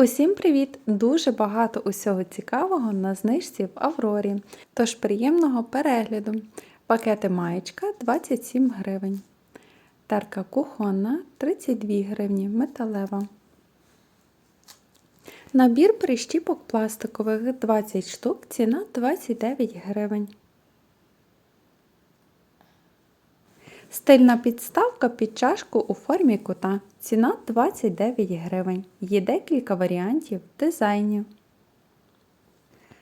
Усім привіт! Дуже багато усього цікавого на знижці в Аврорі. Тож приємного перегляду. Пакети маєчка 27 гривень. Терка кухонна 32 гривні, металева. Набір прищіпок пластикових 20 штук, ціна 29 гривень. Стильна підставка під чашку у формі кута. Ціна 29 гривень. Є декілька варіантів дизайнів.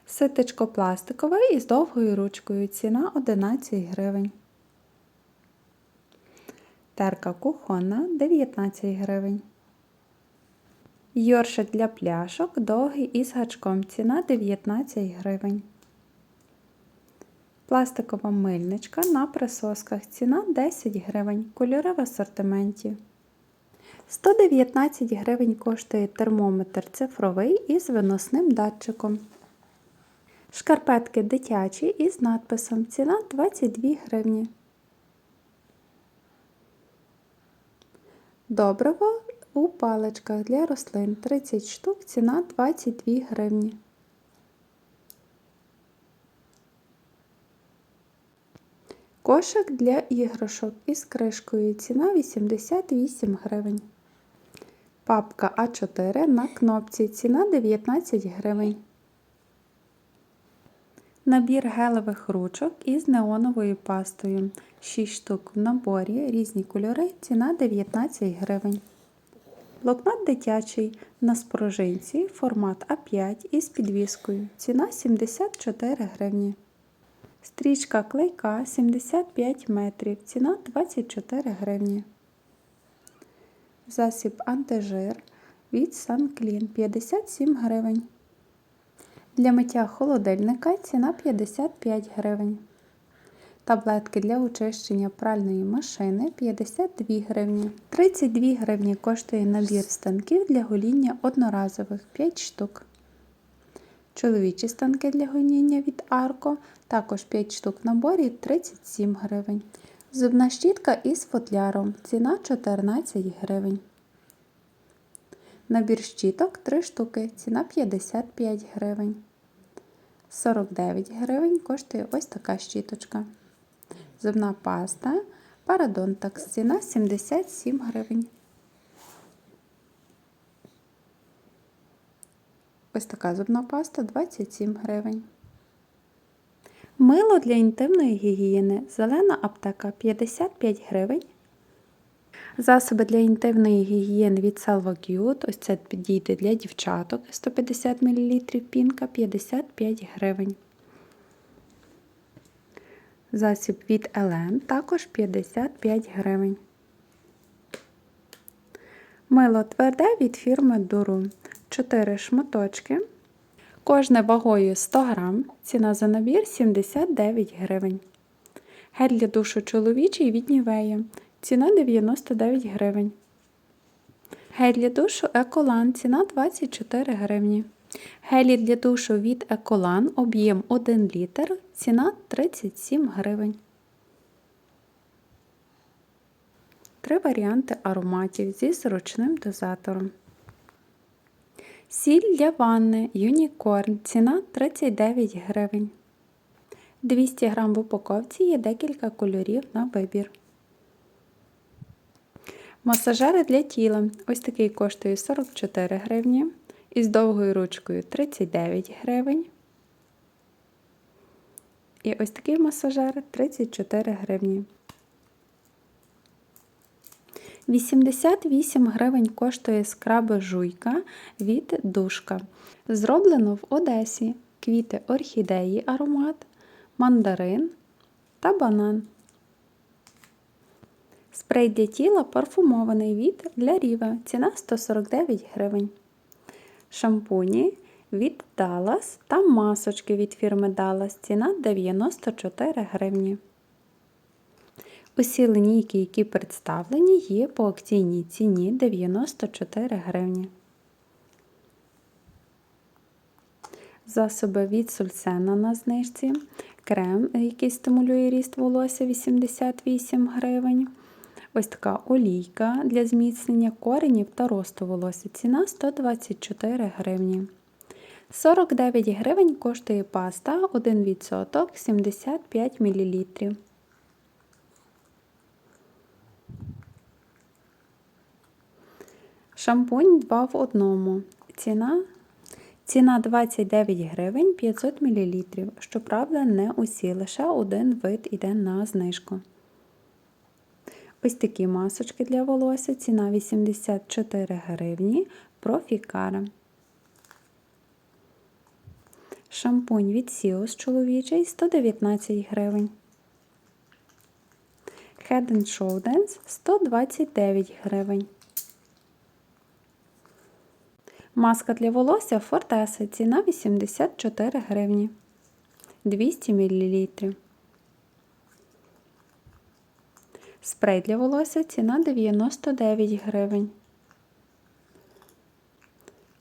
Ситечко пластикове із довгою ручкою. Ціна 11 гривень. Терка кухонна 19 гривень. Йоршик для пляшок довгий із гачком. Ціна 19 гривень. Пластикова мильничка на присосках. Ціна 10 гривень. Кольори в асортименті. 119 гривень коштує термометр цифровий із виносним датчиком. Шкарпетки дитячі із надписом. Ціна 22 гривні. Добриво у паличках для рослин 30 штук. Ціна 22 гривні. Кошик для іграшок із кришкою. Ціна 88 гривень. Папка А4 на кнопці. Ціна 19 гривень. Набір гелевих ручок із неоновою пастою. 6 штук в наборі, різні кольори. Ціна 19 гривень. Блокнот дитячий на спружинці, формат А5 із підвіскою. Ціна 74 гривні. Стрічка клейка 75 метрів, ціна 24 гривні. Засіб антижир від Санклін 57 гривень. Для миття холодильника ціна 55 гривень. Таблетки для очищення пральної машини 52 гривні. 32 гривні коштує набір станків для гоління одноразових 5 штук. Чоловічі станки для гоніння від Арко, також 5 штук в наборі 37 гривень. Зубна щітка із футляром. Ціна 14 гривень. Набір щіток 3 штуки. Ціна 55 гривень. 49 гривень коштує ось така щіточка. Зубна паста Парадонтакс. Ціна 77 гривень. Ось така зубна паста 27 гривень. Мило для інтимної гігієни. Зелена аптека 55 гривень. Засоби для інтимної гігієни від Salva Cute. Ось це підійде для дівчаток 150 мл пінка 55 гривень. Засіб від Елен також 55 гривень. Мило тверде від фірми Дуру 4 шматочки. Кожне вагою 100 грам. Ціна за набір 79 гривень. Гель для душу чоловічий від Нівея. Ціна 99 гривень. Гель для душу Еколан. Ціна 24 гривні. Гелі для душу від Еколан. Об'єм 1 літр. Ціна 37 гривень. Три варіанти ароматів зі зручним дозатором. Сіль для ванни Юнікорн. Ціна 39 гривень. 200 г в упаковці є декілька кольорів на вибір. Масажери для тіла. Ось такий коштує 44 гривні. Із довгою ручкою 39 гривень. І ось такий масажер 34 гривні. 88 гривень коштує скраби жуйка від душка. Зроблено в Одесі квіти орхідеї аромат, мандарин та банан. Спрей для тіла парфумований від для ріва. Ціна 149 гривень. Шампуні від Dallas та масочки від фірми Dallas. Ціна 94 гривні. Усі лінійки, які представлені, є по акційній ціні 94 гривні. Засоби від Сульсена на знижці. Крем, який стимулює ріст волосся 88 гривень. Ось така олійка для зміцнення коренів та росту волосся. Ціна 124 гривні. 49 гривень коштує паста 1% 75 мл. Шампунь 2 в 1. Ціна Ціна 29 гривень 500 мл. Щоправда, не усі, лише один вид іде на знижку. Ось такі масочки для волосся. Ціна 84 гривні. Профікара. Шампунь від Сіос чоловічий 119 гривень. Head Shoulders 129 гривень. Маска для волосся Фортеса. Ціна 84 гривні. 200 мл. Спрей для волосся ціна 99 гривень.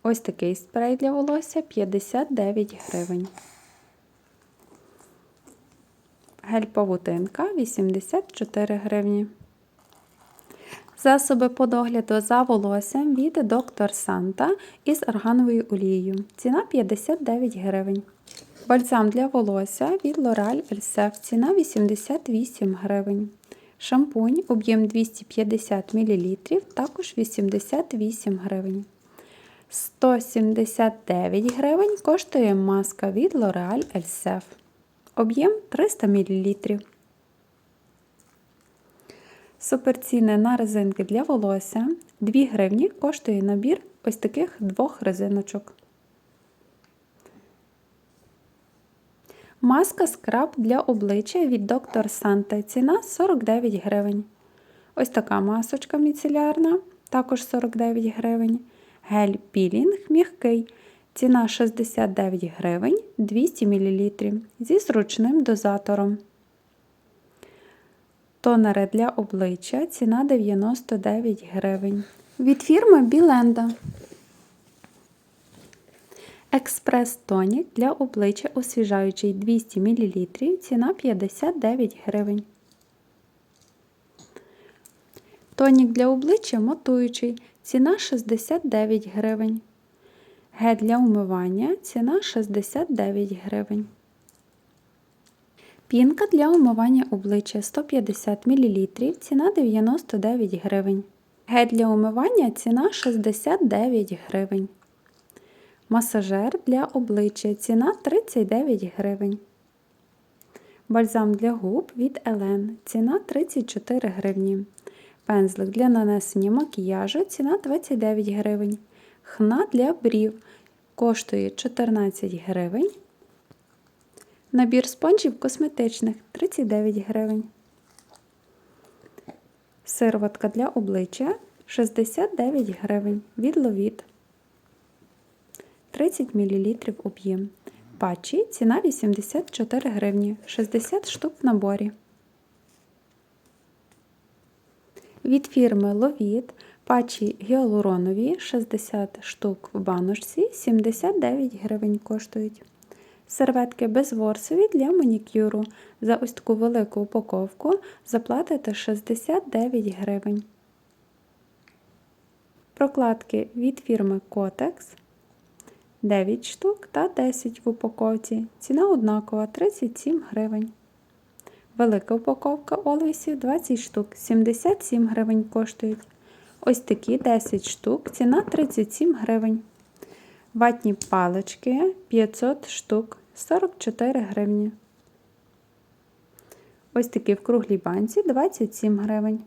Ось такий спрей для волосся 59 гривень. Гель павутинка 84 гривні. Засоби по догляду за волоссям від Доктор Санта із органовою олією. Ціна 59 гривень. Бальзам для волосся від L'Oreal Elsef. Ціна 88 гривень. Шампунь об'єм 250 мл, також 88 гривень. 179 гривень коштує маска від L'Oreal Elsef. Об'єм 300 мл. Суперціни на резинки для волосся. 2 гривні коштує набір ось таких двох резиночок. Маска скраб для обличчя від Dr. Santa. Ціна 49 гривень. Ось така масочка міцелярна, також 49 гривень. Гель пілінг м'який. Ціна 69 гривень 200 мл зі зручним дозатором. Тонери для обличчя ціна 99 гривень. Від фірми Біленда. Експрес тонік для обличчя освіжаючий 200 мл. Ціна 59 гривень. Тонік для обличчя матуючий. Ціна 69 гривень. Гель для умивання. Ціна 69 гривень. Пінка для умивання обличчя 150 мл. Ціна 99 гривень. Гель для умивання ціна 69 гривень. Масажер для обличчя ціна 39 гривень. Бальзам для губ від Елен ціна 34 гривні. Пензлик для нанесення макіяжу ціна 29 гривень. Хна для брів коштує 14 гривень. Набір спонжів косметичних 39 гривень. Сироватка для обличчя 69 гривень від Ловіт. 30 мл об'єм. Патчі ціна 84 гривні, 60 штук в наборі. Від фірми Ловіт патчі гіалуронові 60 штук в баночці 79 гривень коштують. Серветки безворсові для манікюру. За ось таку велику упаковку заплатите 69 гривень. Прокладки від фірми Kotex 9 штук та 10 в упаковці. Ціна однакова 37 гривень. Велика упаковка олвісів 20 штук, 77 гривень коштують. Ось такі 10 штук, ціна 37 гривень. Ватні палички 500 штук 44 гривні. Ось такі в круглій банці 27 гривень.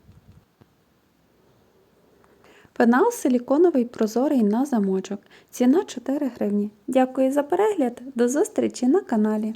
Пенал силіконовий прозорий на замочок. Ціна 4 гривні. Дякую за перегляд. До зустрічі на каналі.